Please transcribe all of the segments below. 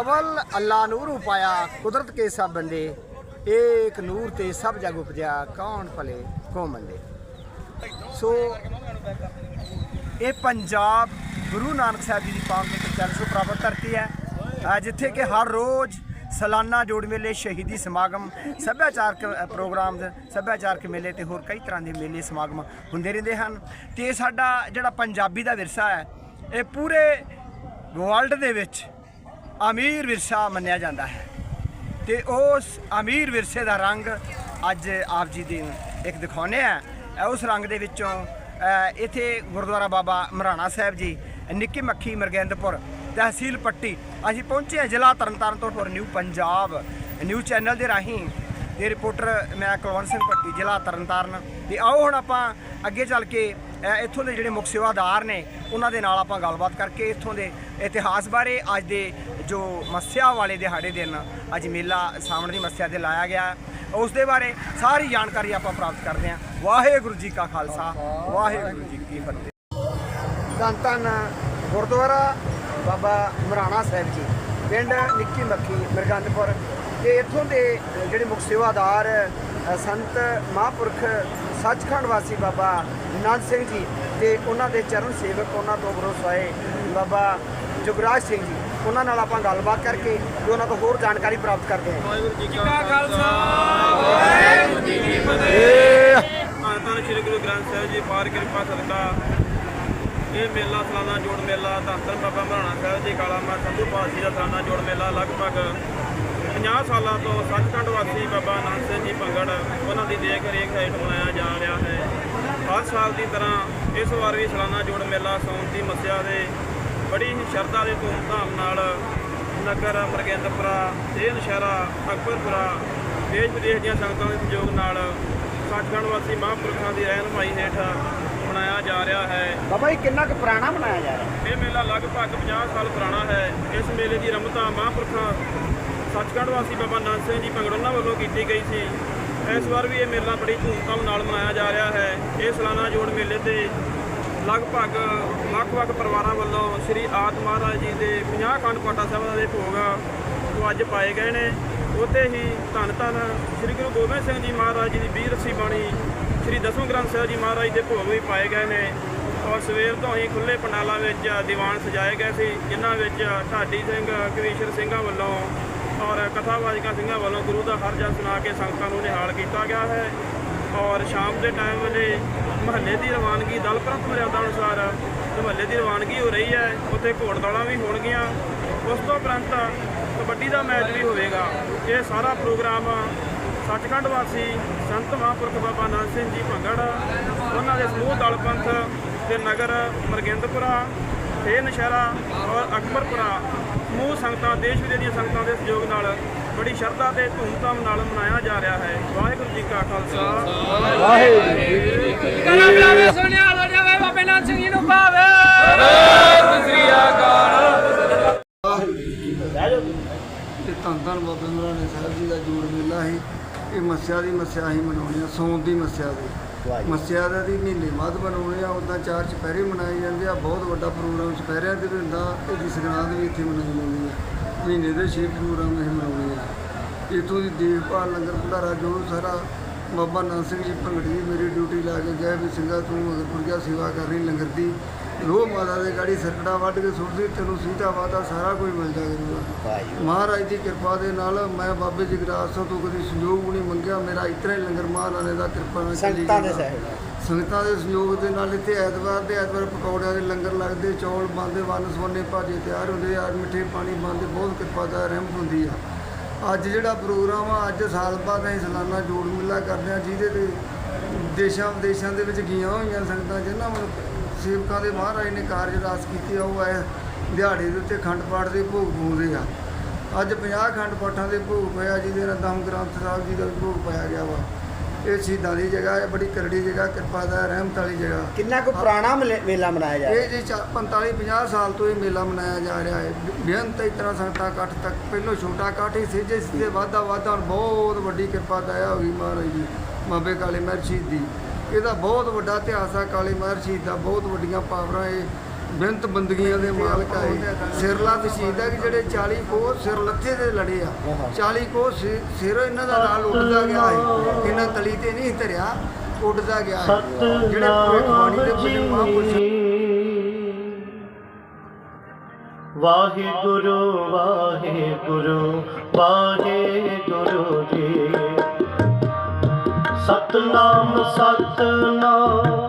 ਅਵਲ ਅੱਲਾ ਨੂਰ ਉਪਾਇਆ, ਕੁਦਰਤ ਕੇ ਸਭ ਬੰਦੇ, ਏਕ ਨੂਰ ਤੇ ਸਭ ਜਗ ਉਪਜਿਆ, ਕੌਣ ਭਲੇ ਕੋ ਮੰਦੇ। ਸੋ, ਇਹ ਪੰਜਾਬ ਗੁਰੂ ਨਾਨਕ ਸਾਹਿਬ ਜੀ ਦੀ ਪਾਵਨ ਪਵਿੱਤਰ ਚਰਨ ਸੋ ਪ੍ਰਾਪਤ ਧਰਤੀ ਹੈ। ਜਿੱਥੇ ਕਿ ਹਰ ਰੋਜ਼ ਸਾਲਾਨਾ ਜੋੜ ਮੇਲੇ, ਸ਼ਹੀਦੀ ਸਮਾਗਮ, ਸੱਭਿਆਚਾਰਕ ਪ੍ਰੋਗਰਾਮ ਸੱਭਿਆਚਾਰਕ ਮੇਲੇ ਤੇ ਹੋਰ ਕਈ ਤਰ੍ਹਾਂ ਦੇ ਮੇਲੇ, ਸਮਾਗਮ ਹੁੰਦੇ ਰਹਿੰਦੇ ਹਨ। ਤੇ ਸਾਡਾ ਜਿਹੜਾ ਪੰਜਾਬੀ ਦਾ ਵਿਰਸਾ ਹੈ, ਇਹ ਪੂਰੇ ਵਰਲਡ ਦੇ ਵਿੱਚ ਅਮੀਰ ਵਿਰਸਾ ਮੰਨਿਆ ਜਾਂਦਾ ਹੈ। ਤੇ ਉਸ ਅਮੀਰ ਵਿਰਸੇ ਦਾ ਰੰਗ ਅੱਜ ਆਪ ਜੀ ਦੇ ਇੱਕ ਦਿਖਾਉਨੇ ਆ ਉਸ ਰੰਗ ਦੇ ਵਿੱਚੋਂ ਇੱਥੇ ਗੁਰਦੁਆਰਾ ਬਾਬਾ ਮਰਾਣਾ ਸਾਹਿਬ ਜੀ, ਨਿੱਕੀ ਮੱਖੀ ਮਰਗਿੰਦਪੁਰ ਤਹਿਸੀਲ ਪੱਟੀ। ਅਸੀਂ ਪਹੁੰਚੇ ਹਾਂ ਜ਼ਿਲ੍ਹਾ ਤਰਨਤਾਰਨ ਤੋਂ for new Punjab, new channel ਦੇ ਰਾਹੀਂ। ਇਹ ਰਿਪੋਰਟਰ ਮੈਂ ਕੁਲਵੰਤ ਸਿੰਘ ਪੱਟੀ ਜ਼ਿਲ੍ਹਾ ਤਰਨਤਾਰਨ। ਤੇ ਆਓ ਹੁਣ ਆਪਾਂ ਅੱਗੇ ਚੱਲ ਕੇ ਇੱਥੋਂ ਦੇ ਜਿਹੜੇ ਮੁੱਖ ਸੇਵਾਦਾਰ ਨੇ, ਉਹਨਾਂ ਦੇ ਨਾਲ ਆਪਾਂ ਗੱਲਬਾਤ ਕਰਕੇ ਇੱਥੋਂ ਦੇ ਇਤਿਹਾਸ ਬਾਰੇ, ਅੱਜ ਦੇ ਜੋ ਮੱਸਿਆ ਵਾਲੇ ਦਿਹਾੜੇ ਦਿਨ ਅੱਜ ਮੇਲਾ ਸਾਵਣ ਦੀ ਮੱਸਿਆ ਤੇ ਲਾਇਆ ਗਿਆ। ਉਸ ਦੇ ਬਾਰੇ ਸਾਰੀ ਜਾਣਕਾਰੀ ਆਪਾਂ ਪ੍ਰਾਪਤ ਕਰਦੇ ਹਾਂ। ਵਾਹਿਗੁਰੂ ਜੀ ਕਾ ਖਾਲਸਾ, ਵਾਹਿਗੁਰੂ ਜੀ ਕੀ ਫਤਿਹ। ਧੰਨ ਧੰਨ ਗੁਰਦੁਆਰਾ ਬਾਬਾ ਮਰਾਣਾ ਸਾਹਿਬ ਜੀ, ਪਿੰਡ ਨਿੱਕੀ ਮੱਖੀ, ਮਿਰਗੰਦਪੁਰ। ਤੇ ਇੱਥੋਂ ਦੇ ਜਿਹੜੇ ਮੁੱਖ ਸੇਵਾਦਾਰ ਸੰਤ ਮਹਾਂਪੁਰਖ, ਸੱਚਖੰਡ ਵਾਸੀ ਬਾਬਾ ਨੰਦ ਸਿੰਘ ਜੀ ਤੇ ਉਹਨਾਂ ਦੇ ਚਰਨ ਸੇਵਕ ਉਹਨਾਂ ਤੋਂ ਬਰੋਸਾਏ ਬਾਬਾ ਜੁਗਰਾਜ ਸਿੰਘ ਜੀ ਉਹਨਾਂ ਨਾਲ ਆਪਾਂ ਗੱਲਬਾਤ ਕਰਕੇ ਤੇ ਉਹਨਾਂ ਤੋਂ ਹੋਰ ਜਾਣਕਾਰੀ ਪ੍ਰਾਪਤ ਕਰਦੇ ਹਾਂ। ਵਾਹਿਗੁਰੂ ਜੀ ਕਾ ਖਾਲਸਾ ਵਾਹਿਗੁਰੂ ਜੀ ਕੀ ਫਤਿਹ। ਧੰਨ ਸ੍ਰੀ ਗੁਰੂ ਗ੍ਰੰਥ ਸਾਹਿਬ ਜੀ ਪਾਰ ਕਿਰਪਾ ਸਦਕਾ। ਇਹ ਮੇਲਾ ਸਾਲਾਨਾ ਜੋੜ ਮੇਲਾ ਧੰਨ ਬਾਬਾ ਮਹਾਰਾਣਾ ਸਾਹਿਬ ਜੀ ਕਾਲਾ ਮਾ ਸੰਧੂ ਪਾਤਸ਼ਾਹ ਦਾ ਸਾਲਾਨਾ ਜੋੜ ਮੇਲਾ ਲਗਭਗ 50 ਸਾਲਾਂ ਤੋਂ ਸੱਚਖੰਡ ਵਾਸੀ ਬਾਬਾ ਆਨੰਦ ਸਿੰਘ ਜੀ ਭੰਗੜ ਉਹਨਾਂ ਦੀ ਦੇਖ ਰੇਖ ਹੇਠ ਮਨਾਇਆ ਜਾ ਰਿਹਾ ਹੈ। ਹਰ ਸਾਲ ਦੀ ਤਰ੍ਹਾਂ ਇਸ ਵਾਰ ਵੀ ਸਾਲਾਨਾ ਜੋੜ ਮੇਲਾ ਦੀ ਮੱਸਿਆ ਦੇ ਬੜੀ ਹੀ ਸ਼ਰਧਾ ਦੇ ਧੂਮਧਾਮ ਨਾਲ ਨਗਰ ਮਰਗਿੰਦਪੁਰਾ ਤੇ ਨਸ਼ਹਿਰਾ ਅਕਬਰਪੁਰਾ ਦੇਸ਼ ਵਿਦੇਸ਼ ਦੀਆਂ ਸੰਗਤਾਂ ਦੇ ਸਹਿਯੋਗ ਨਾਲ ਸੱਚਖੰਡ ਵਾਸੀ ਮਹਾਂਪੁਰਖਾਂ ਦੀ ਰਹਿਨਮਾਈ ਹੇਠ ਮਨਾਇਆ ਜਾ ਰਿਹਾ ਹੈ। ਬਾਬਾ ਇਹ ਕਿੰਨਾ ਕੁ ਪੁਰਾਣਾ ਮਨਾਇਆ ਜਾ ਰਿਹਾ? ਇਹ ਮੇਲਾ ਲਗਭਗ 50 ਸਾਲ ਪੁਰਾਣਾ ਹੈ। ਇਸ ਮੇਲੇ ਦੀ ਰਮਤਾ ਮਹਾਂਪੁਰਖਾਂ ਸੱਚਖੰਡ ਵਾਸੀ ਬਾਬਾ ਨਾਨਕ ਸਿੰਘ ਜੀ ਭੰਗੜੋਨਾ ਵੱਲੋਂ ਕੀਤੀ ਗਈ ਸੀ। ਇਸ ਵਾਰ ਵੀ ਇਹ ਮੇਲਾ ਬੜੀ ਧੂਮਧਾਮ ਨਾਲ ਮਨਾਇਆ ਜਾ ਰਿਹਾ ਹੈ। ਇਹ ਸਾਲਾਨਾ ਜੋੜ ਮੇਲੇ ਤੇ ਲਗਭਗ ਵੱਖ-ਵੱਖ ਪਰਿਵਾਰਾਂ ਵੱਲੋਂ ਸ੍ਰੀ ਆਦ ਮਹਾਰਾਜ ਜੀ ਦੇ 50 ਖੰਡ ਪਾਟਾ ਸਾਹਿਬ ਦੇ ਭੋਗ ਜੋ ਅੱਜ ਪਾਏ ਗਏ ਨੇ। ਉੱਥੇ ਹੀ ਧੰਨ ਧੰਨ ਸ੍ਰੀ ਗੁਰੂ ਗੋਬਿੰਦ ਸਿੰਘ ਜੀ ਮਹਾਰਾਜ ਜੀ ਦੀ ਵੀਰ ਰਸੀ ਬਾਣੀ ਸ੍ਰੀ ਦਸਵੇਂ ਗ੍ਰੰਥ ਸਾਹਿਬ ਜੀ ਮਹਾਰਾਜ ਦੇ ਭੋਗ ਵੀ ਪਾਏ ਗਏ ਨੇ। ਔਰ ਸਵੇਰ ਤੋਂ ਹੀ ਖੁੱਲੇ ਪੰਡਾਲਾਂ ਵਿੱਚ ਦੀਵਾਨ ਸਜਾਏ ਗਏ ਸੀ, ਜਿਨ੍ਹਾਂ ਵਿੱਚ ਢਾਡੀ ਸਿੰਘ, ਕਵੀਸ਼ਰ ਸਿੰਘਾਂ ਵੱਲੋਂ ਔਰ ਕਥਾਵਾਚਕਾਂ ਸਿੰਘਾਂ ਵੱਲੋਂ ਗੁਰੂ ਦਾ ਹਰ ਜਸ ਸੁਣਾ ਕੇ ਸੰਗਤਾਂ ਨੂੰ ਨਿਹਾਲ ਕੀਤਾ ਗਿਆ ਹੈ। ਔਰ ਸ਼ਾਮ ਦੇ ਟਾਈਮ ਵੇਲੇ ਮਹੱਲੇ ਦੀ ਰਵਾਨਗੀ, ਦਲ ਪ੍ਰੰਥ ਮਰਿਆਦਾ ਅਨੁਸਾਰ ਮਹੱਲੇ ਦੀ ਰਵਾਨਗੀ ਹੋ ਰਹੀ ਹੈ। ਉੱਥੇ ਘੋੜ ਦੌੜਾਂ ਵੀ ਹੋਣਗੀਆਂ। ਉਸ ਤੋਂ ਉਪਰੰਤ ਕਬੱਡੀ ਦਾ ਮੈਚ ਵੀ ਹੋਵੇਗਾ। ਇਹ ਸਾਰਾ ਪ੍ਰੋਗਰਾਮ ਸੱਚਖੰਡ ਵਾਸੀ ਸੰਤ ਮਹਾਂਪੁਰਖ ਬਾਬਾ ਨਾਨਕ ਸਿੰਘ ਜੀ ਭੰਗੜ, ਉਹਨਾਂ ਦੇ ਸਮੂਹ ਦਲ ਪੰਥ ਤੇ ਨਗਰ ਮਰਗਿੰਦਪੁਰਾ ਤੇ ਨਸ਼ਹਿਰਾ ਔਰ ਅਕਬਰਪੁਰਾ ਸਮੂਹ ਸੰਗਤਾਂ, ਦੇਸ਼ ਵਿਦੇਸ਼ ਦੀਆਂ ਸੰਗਤਾਂ ਦੇ ਸਹਿਯੋਗ ਨਾਲ ਬੜੀ ਸ਼ਰਧਾ ਤੇ ਧੂਮਧਾਮ ਨਾਲ ਮਨਾਇਆ ਜਾ ਰਿਹਾ ਹੈ। ਵਾਹਿਗੁਰੂ ਜੀ ਕਾ ਖਾਲਸਾ। ਹੋ ਜਾਵੇ ਬਾਬੇ ਨਾਨਕ ਸਿੰਘ ਜੀ ਨੂੰ ਭਾਵੇ। ਤੇ ਧੰਨ ਧੰਨ ਬਾਬੇ ਮਹਾਰਾਣੇ ਸਾਹਿਬ ਜੀ ਦਾ ਜੋੜ ਮੇਲਾ ਸੀ। ਇਹ ਮੱਸਿਆ ਦੀ ਮੱਸਿਆ ਹੀ ਮਨਾਉਣੀ ਆ ਸੌਣ ਦੀ ਮੱਸਿਆ ਦੀ। ਮੱਸਿਆ ਦਾ ਦੀ ਮਹੀਨੇ ਬਾਅਦ ਮਨਾਉਣੇ ਆ ਉਦਾਂ ਚਾਰ ਚੁਪਹਿਰੇ ਮਨਾਏ ਜਾਂਦੇ ਆ। ਬਹੁਤ ਵੱਡਾ ਪ੍ਰੋਗਰਾਮ ਚੁਪਹਿਰਿਆਂ ਤੇ ਵੀ ਹੁੰਦਾ ਇਹਦੀ ਸੰਗਰਾਂਦ ਵੀ ਇੱਥੇ ਮਨਾਈ ਜਾਂਦੀ ਆ। ਮਹੀਨੇ ਦੇ ਛੇ ਪ੍ਰੋਗਰਾਮ ਇਹ ਮਨਾਉਣੇ ਇੱਥੋਂ ਦੀ ਦੇਖਭਾਲ ਲੰਗਰ ਭੰਡਾਰਾ ਜੋ ਸਾਰਾ ਬਾਬਾ ਨਾਨਕ ਸਿੰਘ ਜੀ ਭੰਗੜੀ ਮੇਰੀ ਡਿਊਟੀ ਲਾ ਕੇ ਗਏ ਵੀ ਸਿੰਘਾ ਤੂੰ ਅਗਰ ਪੁਰਜਾ ਸੇਵਾ ਕਰ ਰਹੀ ਲੰਗਰ ਦੀ। ਰੋਹ ਮਾਤਾ ਦੇ ਗਾੜੀ ਸਰਕੜਾ ਵੱਢ ਕੇ ਸੁੱਟਦੀ ਤੈਨੂੰ ਸੀਤਾ ਵਾਦਾ ਸਾਰਾ ਕੁਝ ਮਿਲਦਾ ਕਰੂਗਾ ਮਹਾਰਾਜ ਦੀ ਕਿਰਪਾ ਦੇ ਨਾਲ ਮੈਂ ਬਾਬੇ ਜਗਰਾਜ ਸਿੰਘ ਤੋਂ ਕਦੀ ਸੰਯੋਗ ਨਹੀਂ ਮੰਗਿਆ। ਮੇਰਾ ਇਤਨਾ ਹੀ ਲੰਗਰ ਮਹਾਰਾਜ ਦਾ ਕਿਰਪਾ ਨਾਲ ਸੰਗਤਾਂ ਦੇ। ਸਹਿਯੋਗ ਸੰਗਤਾਂ ਦੇ ਸਹਿਯੋਗ ਦੇ ਨਾਲ ਇੱਥੇ ਐਤਵਾਰ ਦੇ ਐਤਵਾਰ ਪਕੌੜਿਆਂ ਦੇ ਲੰਗਰ ਲੱਗਦੇ ਚੌਲ ਬਣਦੇ ਵੰਨ ਸਵੰਨੇ ਭਾਜੇ ਤਿਆਰ ਹੁੰਦੇ ਆ ਮਿੱਠੇ ਪਾਣੀ ਬਣਦੇ ਬਹੁਤ ਕਿਰਪਾ ਦਾ ਰਹਿਮਤ ਹੁੰਦੀ ਆ। ਅੱਜ ਜਿਹੜਾ ਪ੍ਰੋਗਰਾਮ ਆ, ਅੱਜ ਸਾਲ ਬਾਅਦ ਅਸੀਂ ਸਾਲਾਨਾ ਜੋੜ ਮੇਲਾ ਕਰਦੇ ਆ ਜਿਹਦੇ ਤੇ ਦੇਸ਼ਾਂ ਵਿਦੇਸ਼ਾਂ ਦੇ ਵਿੱਚ ਗਈਆਂ ਹੋਈਆਂ ਸੰਗਤਾਂ, ਜਿਨ੍ਹਾਂ ਵੱਲ ਸੇਵਕਾਂ ਦੇ ਮਹਾਰਾਜ ਨੇ, ਕਾਰਜ ਰਾਸ ਕੀਤੇ ਆ, ਉਹ ਐ ਦਿਹਾੜੇ ਦੇ ਉੱਤੇ ਖੰਡ ਪਾਠ ਦੇ ਭੋਗ ਪਾਉਂਦੇ ਆ। ਅੱਜ 50 ਖੰਡ ਪਾਠਾਂ ਦੇ ਭੋਗ ਪਿਆ, ਜਿਹਦੇ ਨਾਲ ਦਮ ਗ੍ਰੰਥ ਸਾਹਿਬ ਜੀ ਦਾ ਵੀ ਭੋਗ ਪਾਇਆ ਗਿਆ ਵਾ। ਇਹ ਸ਼ਹੀਦਾਂ ਦੀ ਜਗ੍ਹਾ ਹੈ ਬੜੀ ਕਰੜੀ ਜਗ੍ਹਾ ਕਿਰਪਾ ਦਾ ਰਹਿਮਤ ਵਾਲੀ ਜਗ੍ਹਾ। ਕਿੰਨਾ ਕੁ ਪੁਰਾਣਾ ਮਲੇ- ਮੇਲਾ ਮਨਾਇਆ ਜਾ ਰਿਹਾ? ਇਹ ਜੀ 45 50 ਸਾਲ ਤੋਂ ਇਹ ਮੇਲਾ ਮਨਾਇਆ ਜਾ ਰਿਹਾ ਹੈ। ਬੇਅੰਤ ਇਸ ਤਰ੍ਹਾਂ ਸੰਗਤਾਂ ਇਕੱਠ ਤੱਕ ਪਹਿਲੋਂ ਛੋਟਾ ਇਕੱਠ ਹੀ ਸੀ ਜੇ ਸਿੱਧੇ ਵਾਧਾ ਵਾਧਾ ਹੁਣ ਬਹੁਤ ਵੱਡੀ ਕਿਰਪਾ ਦਇਆ ਹੋਈ ਮਹਾਰਾਜ ਜੀ ਬਾਬੇ ਕਾਲੇ ਮਹਿਰ ਸ਼ਹੀਦ। ਦੀ ਇਹਦਾ ਬਹੁਤ ਵੱਡਾ ਇਤਿਹਾਸ ਆ ਕਾਲੇ ਮਹਿਰ ਸ਼ਹੀਦ ਦਾ ਬਹੁਤ ਵੱਡੀਆਂ ਪਾਵਰਾਂ ਇਹ ਬੇਅੰਤ ਬੰਦਗੀਆਂ ਦੇ ਮਾਲਕ ਆਏ ਸਿਰਲਾ ਤਸ਼ੀਦਾ ਕਿ ਜਿਹੜੇ 40 ਕੋਹ ਸਿਰ ਲੱਥੇ ਦੇ ਲੜੇ ਆ। 40 ਕੋਹ ਸਿ- ਸਿਰ ਇਹਨਾਂ ਦਾ ਨਾਲ ਉੱਡਦਾ ਗਿਆ ਹੈ ਇਹਨਾਂ ਤਲੀ ਤੇ ਨਹੀਂ ਧਰਿਆ ਉੱਡਦਾ ਗਿਆ ਹੈ ਜਿਹੜੇ ਭਵਿੱਖਬਾਣੀ ਦੇ ਬੜੇ ਮਹਾਂਪੁਰਸ਼ ਵਾਹਿਗੁਰੂ ਵਾਹਿਗੁਰੂ ਵਾਹਿਗੁਰੂ ਜੀ। ਸਤਨਾਮ ਸਤਨਾਮ।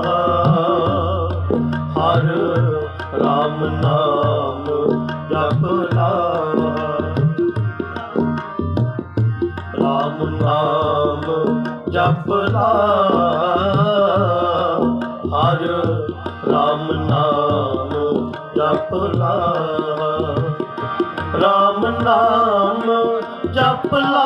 ਹਰ ਰਾਮ ਨਾਮ ਜਪ ਲਾ ਰਾਮ ਨਾਮ ਜਪ ਲਾ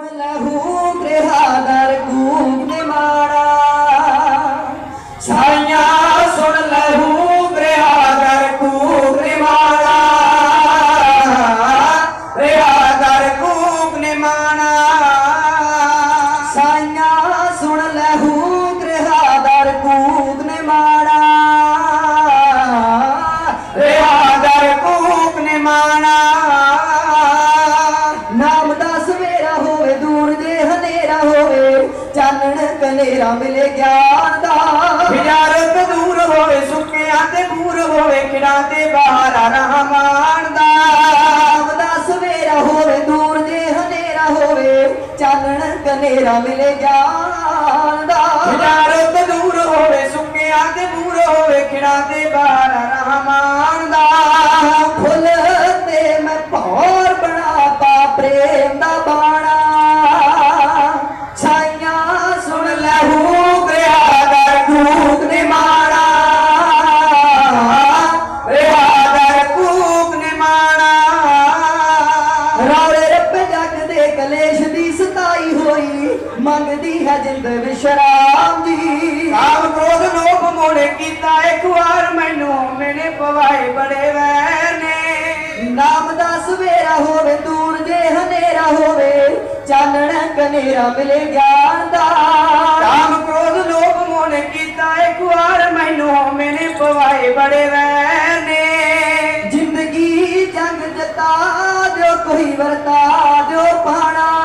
له ਹੋਵੇ ਦੂਰ ਦੇ ਹਨੇਰਾ ਹੋਵੇ, ਸੁੱਕਿਆਂ ਤੇ ਪੂਰ ਹੋਵੇ, ਖਿੜਾਂ ਤੇ ਬਾਹਰ ਰਹਿਮਾਨ ਦਾ। ਆਪਦਾ ਸਵੇਰਾ ਹੋਵੇ, ਦੂਰ ਦੇ ਹਨੇਰਾ ਹੋਵੇ, ਚਾਨਣ ਕਨੇਰਾ ਮਿਲੇ ਜਾਣ ਦਾ। ਖਿਜਾਰਤ ਦੂਰ ਹੋਵੇ, ਸੁੱਕਿਆਂ ਤੇ ਪੂਰ ਹੋਵੇ, ਖਿੜਾਂ ਤੇ ਬਾਹਰ ਰਹਿਮਾਨ ਦਾ। ਫੁੱਲ ਕੀਤਾ ਇੱਕ ਵਾਰ ਮੈਨੂੰ ਮੈਨੇ ਪਵਾਏ ਬੜੇ ਵੈਰ ਨੇ। ਨਾਮ ਦਾ ਸਵੇਰਾ ਹੋਵੇ, ਦੂਰ ਜੇ ਹਨੇਰਾ ਹੋਵੇ, ਚਾਨਣ ਕਨੇਰਾ ਮਿਲੇ ਗਿਆਨ ਦਾ। ਕਾਮ ਕ੍ਰੋਧ ਲੋਭ ਮੋੜੇ ਕੀਤਾ ਇੱਕ ਵਾਰ ਮੈਨੂੰ ਮੈਨੇ ਪਵਾਏ ਬੜੇ ਵੈਰ ਨੇ। ਜ਼ਿੰਦਗੀ ਜੰਗ ਜਤਾ ਦਿਓ, ਕੋਈ ਵਰਤਾ ਦਿਓ ਪਾਣਾ।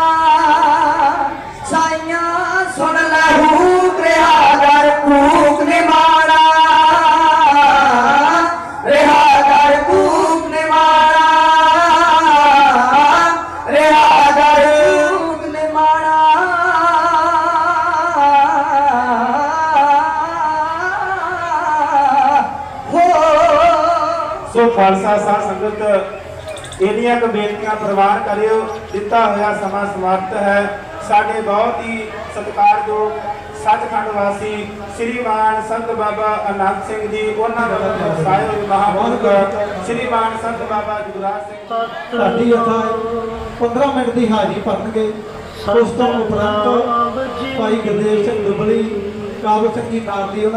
ਸੋ ਖਾਲਸਾ ਸਾਧ ਸੰਗਤ ਇਹਦੀਆਂ ਕੁ ਬੇਨਤੀਆਂ ਪ੍ਰਵਾਨ ਕਰਿਓ ਦਿੱਤਾ ਹੋਇਆ ਸਮਾਂ ਸਮਾਪਤ ਹੈ। ਸਾਡੇ ਬਹੁਤ ਹੀ ਸਤਿਕਾਰਯੋਗ ਸੱਚਖੰਡ ਵਾਸੀ ਸ੍ਰੀਮਾਨ ਸੰਤ ਬਾਬਾ ਅਨੰਦ ਸਿੰਘ ਜੀ ਉਹਨਾਂ ਦਰਸਾਏ ਹੋਏ ਮਹਾਂਪੁਰਖ ਸ੍ਰੀਮਾਨ ਸੰਤ ਬਾਬਾ ਜੁਗਰਾਜ ਸਿੰਘ ਸਾਡੀ ਅਥਾ 15 ਮਿੰਟ ਦੀ ਹਾਜ਼ਰੀ ਭਰਨਗੇ। ਉਸ ਤੋਂ ਉਪਰੰਤ ਭਾਈ ਗੁਰਦੇਵ ਸਿੰਘ ਦੁਬਲੀ ਕਾਬਲ ਸਿੰਘ ਜੀ ਨਾਲ ਦੀ ਉਹਨਾਂ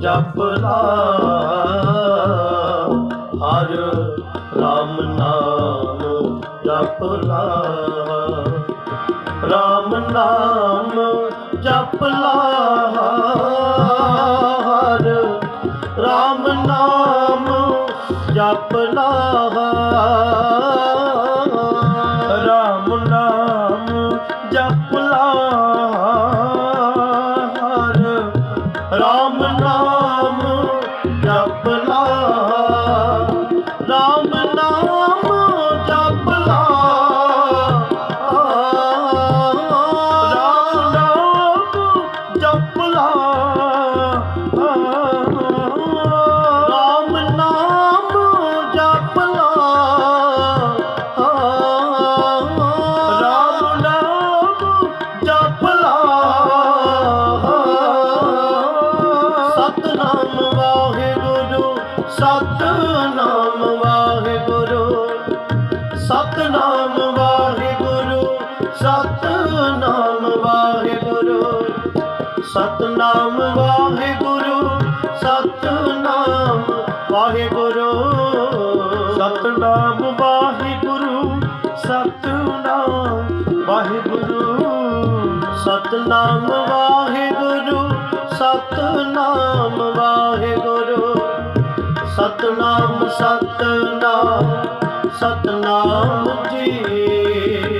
ਜਪ ਲਾ। ਹਰ ਰਾਮ ਨਾਮ ਜਪ ਲਾ। ਰਾਮ ਨਾਮ ਜਪ ਨਾਮ ਵਾਹਿਗੁਰੂ ਸਤ ਨਾਮ ਵਾਹਿਗੁਰੂ। ਸਤ ਨਾਮ ਵਾਹਿਗੁਰੂ ਸਤ ਨਾਮ ਵਾਹਿਗੁਰੂ। ਸਤ ਨਾਮ ਵਾਹਿਗੁਰੂ ਸਤ ਨਾਮ ਵਾਹਿਗੁਰੂ। ਸਤ ਨਾਮ ਸਤ ਨਾਮ ਸਤ ਨਾਮ ਜੀ।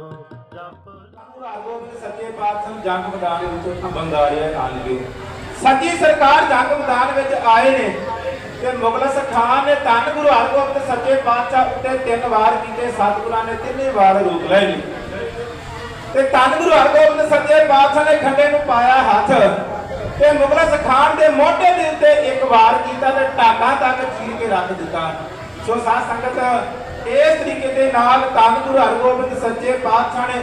ਗੋਬਿੰਦ ਸੱਚੇ ਪਾਤਸ਼ਾਹ ਜੰਗ ਮੈਦਾਨ ਵਿੱਚ ਬੰਗਾੜਿਆ ਆਣ ਸੱਚੀ ਸਰਕਾਰ ਜੰਗ ਮੈਦਾਨ ਵਿੱਚ ਆਏ ਨੇ ਤੇ ਮੁਗਲਸ ਖਾਨ ਨੇ ਧੰਨ ਗੁਰੂ ਹਰਗੋਬਿੰਦ ਸੱਚੇ ਪਾਤਸ਼ਾਹ ਉੱਤੇ ਤਿੰਨ ਵਾਰ ਕੀਤੇ, ਸਤਿਗੁਰਾਂ ਨੇ ਤਿੰਨੇ ਵਾਰ ਰੋਕ ਲਏ ਨੇ। ਤੇ ਧੰਨ ਗੁਰੂ ਹਰਗੋਬਿੰਦ ਸੱਚੇ ਪਾਤਸ਼ਾਹ ਨੇ ਖੰਡੇ ਨੂੰ ਪਾਇਆ ਹੱਥ ਤੇ ਮੁਗਲਸ ਖਾਨ ਦੇ ਮੋਢੇ ਦੇ ਉੱਤੇ ਇੱਕ ਵਾਰ ਕੀਤਾ ਤੇ ਢਾਕਾਂ ਤੱਕ ਚੀਰ ਕੇ ਰੱਖ ਦਿੱਤਾ। ਸੋ ਸਾਧ ਸੰਗਤ, ਇਸ ਤਰੀਕੇ ਦੇ ਨਾਲ ਧੰਨ ਗੁਰੂ ਹਰਗੋਬਿੰਦ ਸੱਚੇ ਪਾਤਸ਼ਾਹ ਨੇ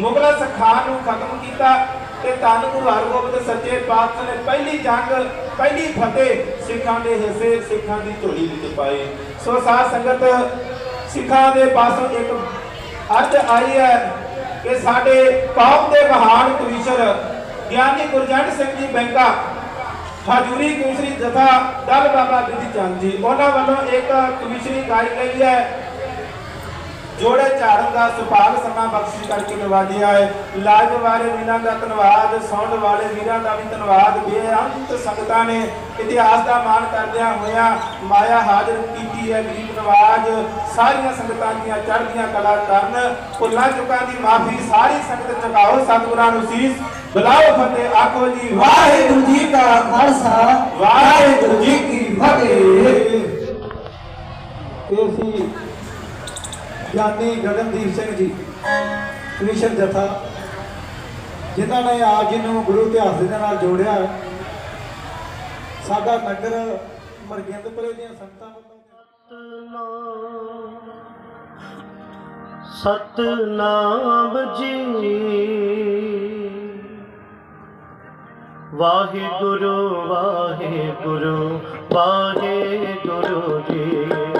ਮੁਗ਼ਲ ਖਾਨ ਨੂੰ ਖਤਮ ਕੀਤਾ ਤੇ ਧੰਨ ਗੁਰੂ ਹਰਗੋਬਿੰਦ ਸੱਚੇ ਪਾਤਸ਼ਾਹ ਨੇ ਪਹਿਲੀ ਜੰਗ, ਪਹਿਲੀ ਫਤਿਹ ਸਿੱਖਾਂ ਦੇ ਹਿੱਸੇ, ਸਿੱਖਾਂ ਦੀ ਝੋਲੀ ਵਿੱਚ ਪਾਈ। ਸੋ ਸਾਧ ਸੰਗਤ, ਸਿੱਖਾਂ ਦੇ ਪਾਸੋਂ ਇੱਕ ਅੱਜ ਆਈ ਹੈ ਕਿ ਸਾਡੇ ਕੌਮ ਦੇ ਮਹਾਨ ਕਵੀਸ਼ਰ ਗਿਆਨੀ ਗੁਰਜੰਟ ਸਿੰਘ ਜੀ ਬੈਂਕਾ, ਹਜੂਰੀ ਕਵੀਸ਼ਰੀ ਜਥਾ ਦਲ ਬਾਬਾ ਬਿਧੀ ਚੰਦ ਜੀ, ਉਹਨਾਂ ਵੱਲੋਂ ਇੱਕ ਕਵੀਸ਼ਰੀ ਗਾਈ ਗਈ ਹੈ ਜੋੜੇ ਝਾੜਨ ਦਾ ਸੁਭਾਗ ਸਮਾਂ ਬਖਸ਼ੀ ਕਰਕੇ ਨਵਾਜਿਆ ਹੈ। ਲਾਜ ਵਾਲੇ ਵੀਰਾਂ ਦਾ ਧੰਨਵਾਦ ਸੌਂਡ ਵਾਲੇ ਵੀਰਾਂ ਦਾ ਵੀ ਧੰਨਵਾਦ। ਬੇਅੰਤ ਸੰਗਤਾਂ ਨੇ ਇਤਿਹਾਸ ਦਾ ਮਾਣ ਕਰਦਿਆਂ ਹੋਇਆਂ ਮਾਇਆ ਹਾਜ਼ਰ ਕੀਤੀ ਹੈ। ਗਰੀਬ ਨਵਾਜ, ਸਾਰੀਆਂ ਸੰਗਤਾਂ ਦੀਆਂ ਚੜ੍ਹਦੀਆਂ ਕਲਾ ਕਰਨ, ਭੁੱਲਾਂ ਚੁੱਕਾਂ ਦੀ ਮਾਫੀ, ਸਾਰੀ ਸੰਗਤ ਚੁਕਾਓ ਸਤਿਗੁਰਾਂ ਨੂੰ ਸੀਸ। ਬੁਲਾਓ ਫਤਿਹ, ਆਖੋ ਜੀ, ਵਾਹਿਗੁਰੂ ਜੀ ਕਾ ਖਾਲਸਾ, ਵਾਹਿਗੁਰੂ ਜੀ ਕੀ ਫਤਿਹ। ਇਹ ਸੀ ਗਿਆਨੀ ਗਗਨਦੀਪ ਸਿੰਘ ਜੀ, ਕ੍ਰਿਸ਼ਨ ਜਥਾ, ਜਿਨ੍ਹਾਂ ਨੇ ਆਪ ਜੀ ਨੂੰ ਗੁਰੂ ਇਤਿਹਾਸ ਦੇ ਨਾਲ ਜੋੜਿਆ। ਸਾਡਾ ਨਗਰ ਮਰਗਿੰਦਪੁਰੇ ਦੀਆਂ ਸੰਗਤਾਂ ਵੱਲੋਂ ਸਤਨਾਮ ਜੀ। ਵਾਹਿਗੁਰੂ ਵਾਹਿਗੁਰੂ ਵਾਹਿਗੁਰੂ ਜੀ।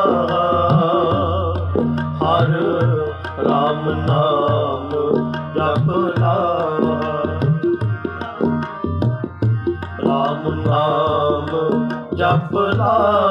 oh.